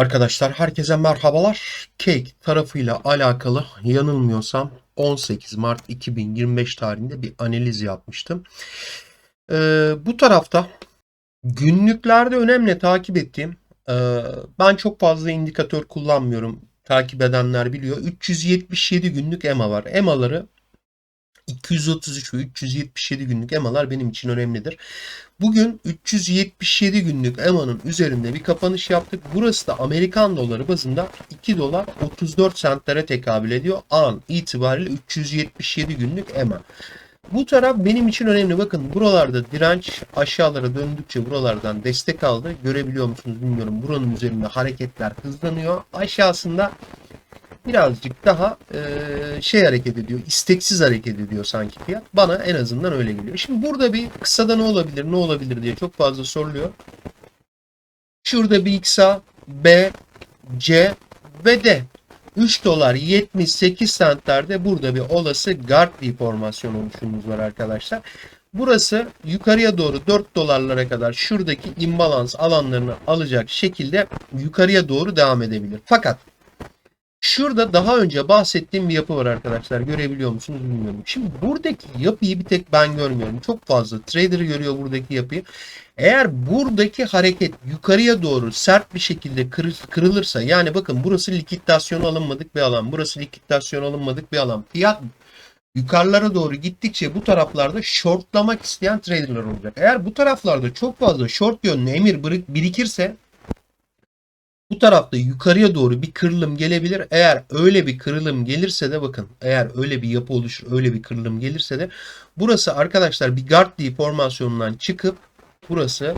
Arkadaşlar herkese merhabalar. Cake tarafıyla alakalı yanılmıyorsam 18 Mart 2025 tarihinde bir analiz yapmıştım. Ee, bu tarafta günlüklerde önemli takip ettiğim e, ben çok fazla indikatör kullanmıyorum. Takip edenler biliyor. 377 günlük EMA var. EMA'ları 233 ve 377 günlük EMA'lar benim için önemlidir. Bugün 377 günlük EMA'nın üzerinde bir kapanış yaptık. Burası da Amerikan doları bazında 2 dolar 34 sentlere tekabül ediyor. An itibariyle 377 günlük EMA. Bu taraf benim için önemli. Bakın buralarda direnç aşağılara döndükçe buralardan destek aldı. Görebiliyor musunuz bilmiyorum. Buranın üzerinde hareketler hızlanıyor. Aşağısında birazcık daha e, şey hareket ediyor. isteksiz hareket ediyor sanki fiyat. Bana en azından öyle geliyor. Şimdi burada bir kısada ne olabilir, ne olabilir diye çok fazla soruluyor. Şurada bir XA, B, C ve D. 3 dolar 78 centlerde burada bir olası Gartley formasyon oluşumumuz var arkadaşlar. Burası yukarıya doğru 4 dolarlara kadar şuradaki imbalans alanlarını alacak şekilde yukarıya doğru devam edebilir. Fakat Şurada daha önce bahsettiğim bir yapı var arkadaşlar. Görebiliyor musunuz bilmiyorum. Şimdi buradaki yapıyı bir tek ben görmüyorum. Çok fazla trader görüyor buradaki yapıyı. Eğer buradaki hareket yukarıya doğru sert bir şekilde kırılırsa yani bakın burası likidasyon alınmadık bir alan. Burası likidasyon alınmadık bir alan. Fiyat yukarılara doğru gittikçe bu taraflarda shortlamak isteyen traderlar olacak. Eğer bu taraflarda çok fazla short yönlü emir birikirse bu tarafta yukarıya doğru bir kırılım gelebilir. Eğer öyle bir kırılım gelirse de bakın eğer öyle bir yapı oluşur öyle bir kırılım gelirse de burası arkadaşlar bir Gartley formasyonundan çıkıp burası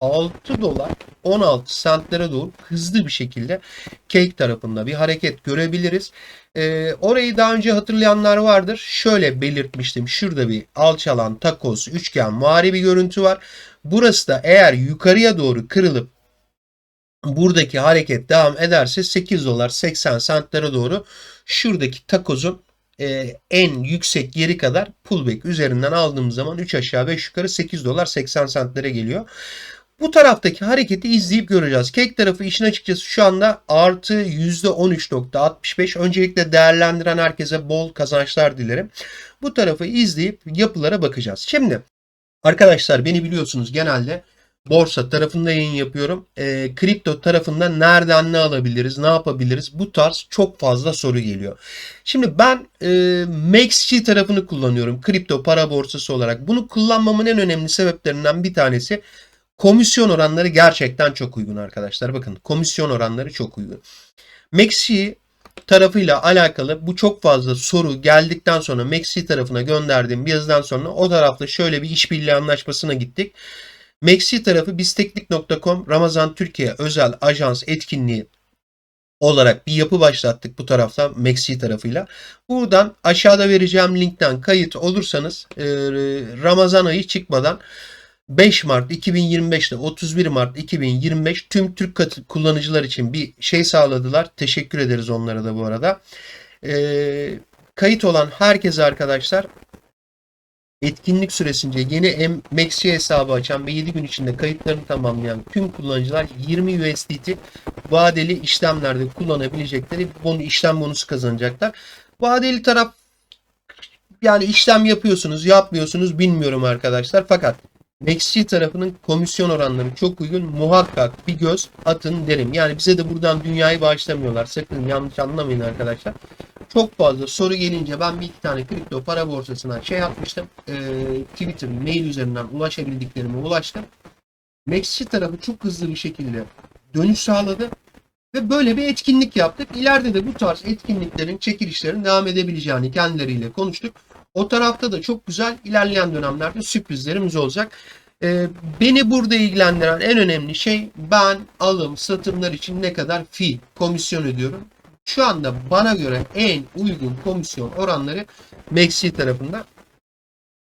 6 dolar 16 sentlere doğru hızlı bir şekilde Cake tarafında bir hareket görebiliriz. Ee, orayı daha önce hatırlayanlar vardır. Şöyle belirtmiştim. Şurada bir alçalan takoz üçgen vari bir görüntü var. Burası da eğer yukarıya doğru kırılıp buradaki hareket devam ederse 8 dolar 80 centlere doğru şuradaki takozun e, en yüksek yeri kadar pullback üzerinden aldığımız zaman 3 aşağı 5 yukarı 8 dolar 80 centlere geliyor. Bu taraftaki hareketi izleyip göreceğiz. Cake tarafı işin açıkçası şu anda artı %13.65. Öncelikle değerlendiren herkese bol kazançlar dilerim. Bu tarafı izleyip yapılara bakacağız. Şimdi arkadaşlar beni biliyorsunuz genelde borsa tarafında yayın yapıyorum. E, kripto tarafında nereden ne alabiliriz, ne yapabiliriz? Bu tarz çok fazla soru geliyor. Şimdi ben e, MaxG tarafını kullanıyorum. Kripto para borsası olarak. Bunu kullanmamın en önemli sebeplerinden bir tanesi komisyon oranları gerçekten çok uygun arkadaşlar. Bakın komisyon oranları çok uygun. MaxG tarafıyla alakalı bu çok fazla soru geldikten sonra Maxi tarafına gönderdiğim bir yazıdan sonra o tarafta şöyle bir işbirliği anlaşmasına gittik. Maxi tarafı bizteknik.com Ramazan Türkiye özel ajans etkinliği olarak bir yapı başlattık bu taraftan Maxi tarafıyla. Buradan aşağıda vereceğim linkten kayıt olursanız e, Ramazan ayı çıkmadan 5 Mart 2025'te 31 Mart 2025 tüm Türk kullanıcılar için bir şey sağladılar. Teşekkür ederiz onlara da bu arada. E, kayıt olan herkese arkadaşlar etkinlik süresince yeni MXC hesabı açan ve 7 gün içinde kayıtlarını tamamlayan tüm kullanıcılar 20 USDT vadeli işlemlerde kullanabilecekleri bunu işlem bonusu kazanacaklar. Vadeli taraf yani işlem yapıyorsunuz, yapmıyorsunuz bilmiyorum arkadaşlar. Fakat MaxG tarafının komisyon oranları çok uygun. Muhakkak bir göz atın derim. Yani bize de buradan dünyayı bağışlamıyorlar. Sakın yanlış anlamayın arkadaşlar. Çok fazla soru gelince ben bir iki tane kripto para borsasına şey yapmıştım. E, Twitter, mail üzerinden ulaşabildiklerime ulaştım. MaxG tarafı çok hızlı bir şekilde dönüş sağladı. Ve böyle bir etkinlik yaptık. İleride de bu tarz etkinliklerin, çekilişlerin devam edebileceğini kendileriyle konuştuk. O tarafta da çok güzel ilerleyen dönemlerde sürprizlerimiz olacak. Ee, beni burada ilgilendiren en önemli şey ben alım satımlar için ne kadar fi komisyon ödüyorum. Şu anda bana göre en uygun komisyon oranları Maxi tarafında.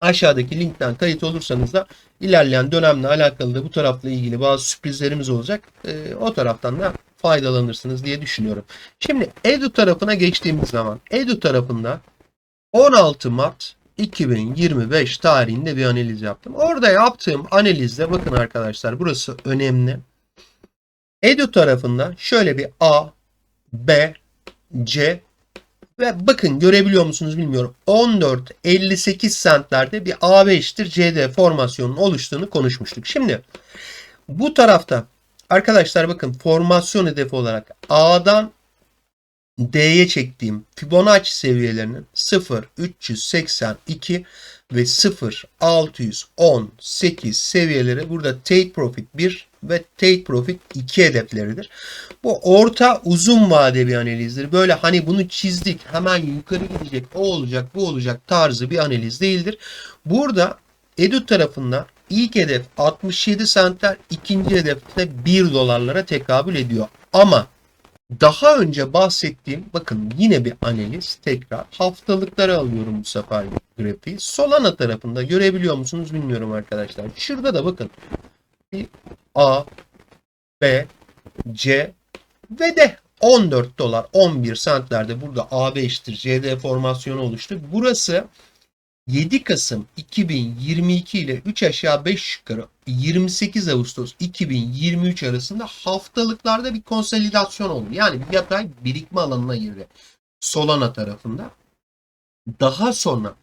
Aşağıdaki linkten kayıt olursanız da ilerleyen dönemle alakalı da bu tarafla ilgili bazı sürprizlerimiz olacak. Ee, o taraftan da faydalanırsınız diye düşünüyorum. Şimdi Edu tarafına geçtiğimiz zaman Edu tarafında 16 Mart 2025 tarihinde bir analiz yaptım. Orada yaptığım analizde bakın arkadaşlar burası önemli. Edu tarafında şöyle bir A, B, C ve bakın görebiliyor musunuz bilmiyorum. 14.58 centlerde bir AB eşittir CD formasyonunun oluştuğunu konuşmuştuk. Şimdi bu tarafta arkadaşlar bakın formasyon hedefi olarak A'dan D'ye çektiğim Fibonacci seviyelerinin 0, 382 ve 0, 618 seviyeleri burada take profit 1 ve take profit 2 hedefleridir. Bu orta uzun vade bir analizdir. Böyle hani bunu çizdik hemen yukarı gidecek o olacak bu olacak tarzı bir analiz değildir. Burada Edu tarafında ilk hedef 67 centler ikinci hedef de 1 dolarlara tekabül ediyor. Ama daha önce bahsettiğim bakın yine bir analiz tekrar haftalıkları alıyorum bu sefer grafiği. Solana tarafında görebiliyor musunuz bilmiyorum arkadaşlar. Şurada da bakın bir A, B, C ve D 14 dolar 11 centlerde burada AB eşittir CD formasyonu oluştu. Burası 7 Kasım 2022 ile 3 aşağı 5 yukarı 28 Ağustos 2023 arasında haftalıklarda bir konsolidasyon oldu. Yani bir yatay birikme alanına girdi. Solana tarafında. Daha sonra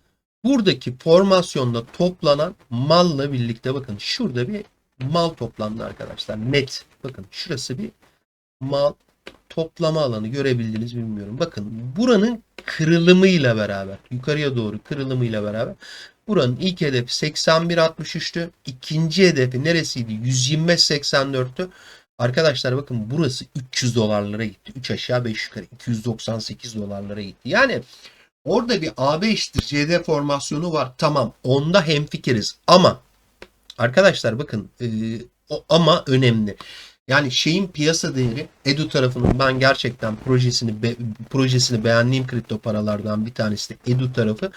buradaki formasyonda toplanan malla birlikte bakın şurada bir mal toplandı arkadaşlar. Net. Bakın şurası bir mal toplama alanı görebildiniz bilmiyorum. Bakın buranın kırılımıyla beraber yukarıya doğru kırılımıyla beraber buranın ilk hedefi 81.63'tü. İkinci hedefi neresiydi? 125.84'tü. Arkadaşlar bakın burası 300 dolarlara gitti. 3 aşağı 5 yukarı 298 dolarlara gitti. Yani orada bir AB eşittir CD formasyonu var. Tamam onda hemfikiriz ama arkadaşlar bakın e, o ama önemli. Yani şeyin piyasa değeri Edu tarafının ben gerçekten projesini be, projesini beğendiğim kripto paralardan bir tanesi de Edu tarafı.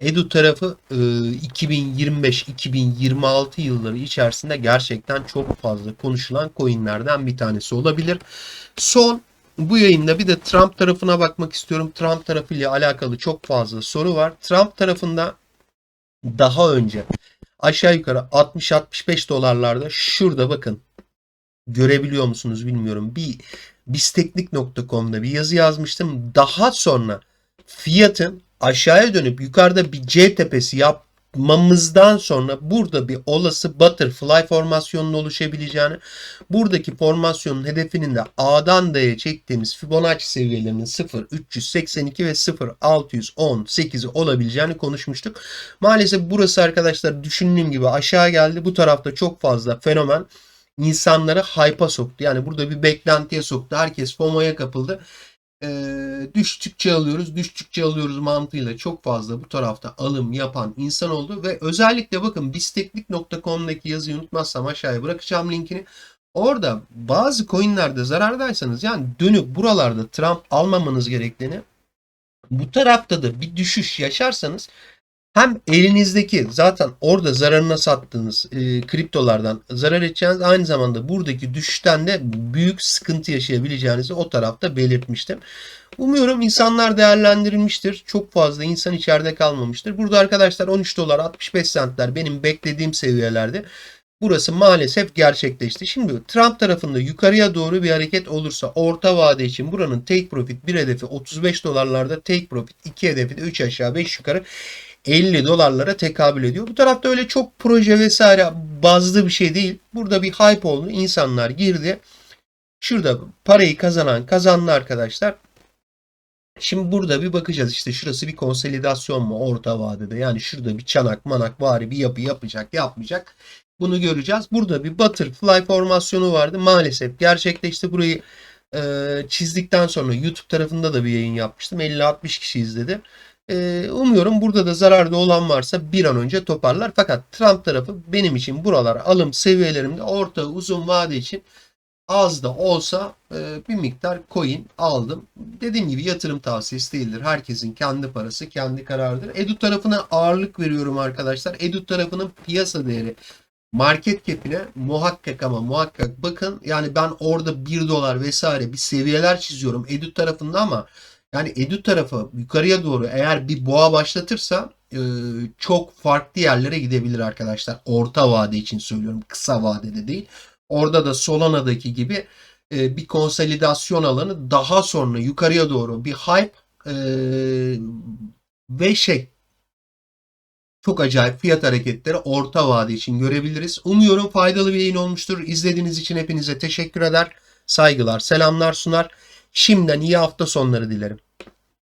Edu tarafı 2025-2026 yılları içerisinde gerçekten çok fazla konuşulan coinlerden bir tanesi olabilir. Son bu yayında bir de Trump tarafına bakmak istiyorum. Trump tarafı ile alakalı çok fazla soru var. Trump tarafında daha önce aşağı yukarı 60-65 dolarlarda şurada bakın görebiliyor musunuz bilmiyorum. Bir bisteknik.com'da bir yazı yazmıştım. Daha sonra fiyatın aşağıya dönüp yukarıda bir C tepesi yapmamızdan sonra burada bir olası butterfly formasyonunun oluşabileceğini, buradaki formasyonun hedefinin de A'dan D'ye çektiğimiz Fibonacci seviyelerinin 0 382 ve 0 618'i olabileceğini konuşmuştuk. Maalesef burası arkadaşlar düşündüğüm gibi aşağı geldi. Bu tarafta çok fazla fenomen insanları hype'a soktu. Yani burada bir beklentiye soktu. Herkes FOMO'ya kapıldı. Ee, düştükçe alıyoruz, düştükçe alıyoruz mantığıyla çok fazla bu tarafta alım yapan insan oldu ve özellikle bakın bisteklik.com'daki yazıyı unutmazsam aşağıya bırakacağım linkini. Orada bazı coinlerde zarardaysanız yani dönüp buralarda Trump almamanız gerektiğini bu tarafta da bir düşüş yaşarsanız hem elinizdeki zaten orada zararına sattığınız e, kriptolardan zarar edeceğiniz aynı zamanda buradaki düşüşten de büyük sıkıntı yaşayabileceğinizi o tarafta belirtmiştim. Umuyorum insanlar değerlendirilmiştir. Çok fazla insan içeride kalmamıştır. Burada arkadaşlar 13 dolar 65 centler benim beklediğim seviyelerde. Burası maalesef gerçekleşti. Şimdi Trump tarafında yukarıya doğru bir hareket olursa orta vade için buranın take profit bir hedefi 35 dolarlarda take profit 2 hedefi de 3 aşağı 5 yukarı 50 dolarlara tekabül ediyor. Bu tarafta öyle çok proje vesaire bazlı bir şey değil. Burada bir hype oldu. İnsanlar girdi. Şurada parayı kazanan kazandı arkadaşlar. Şimdi burada bir bakacağız işte şurası bir konsolidasyon mu orta vadede yani şurada bir çanak manak bari bir yapı yapacak yapmayacak bunu göreceğiz. Burada bir butterfly formasyonu vardı maalesef gerçekleşti burayı e, çizdikten sonra YouTube tarafında da bir yayın yapmıştım 50-60 kişi izledi. Ee, umuyorum burada da zararda olan varsa bir an önce toparlar. Fakat Trump tarafı benim için buralar alım seviyelerimde orta uzun vade için az da olsa e, bir miktar coin aldım. Dediğim gibi yatırım tavsiyesi değildir. Herkesin kendi parası, kendi kararıdır. Edu tarafına ağırlık veriyorum arkadaşlar. Edu tarafının piyasa değeri market cap'ine muhakkak ama muhakkak bakın. Yani ben orada 1 dolar vesaire bir seviyeler çiziyorum Edu tarafında ama yani Edu tarafı yukarıya doğru eğer bir boğa başlatırsa e, çok farklı yerlere gidebilir arkadaşlar. Orta vade için söylüyorum. Kısa vadede değil. Orada da Solana'daki gibi e, bir konsolidasyon alanı daha sonra yukarıya doğru bir hype e, ve şey çok acayip fiyat hareketleri orta vade için görebiliriz. Umuyorum faydalı bir yayın olmuştur. İzlediğiniz için hepinize teşekkür eder. Saygılar, selamlar sunar. Şimdiden iyi hafta sonları dilerim.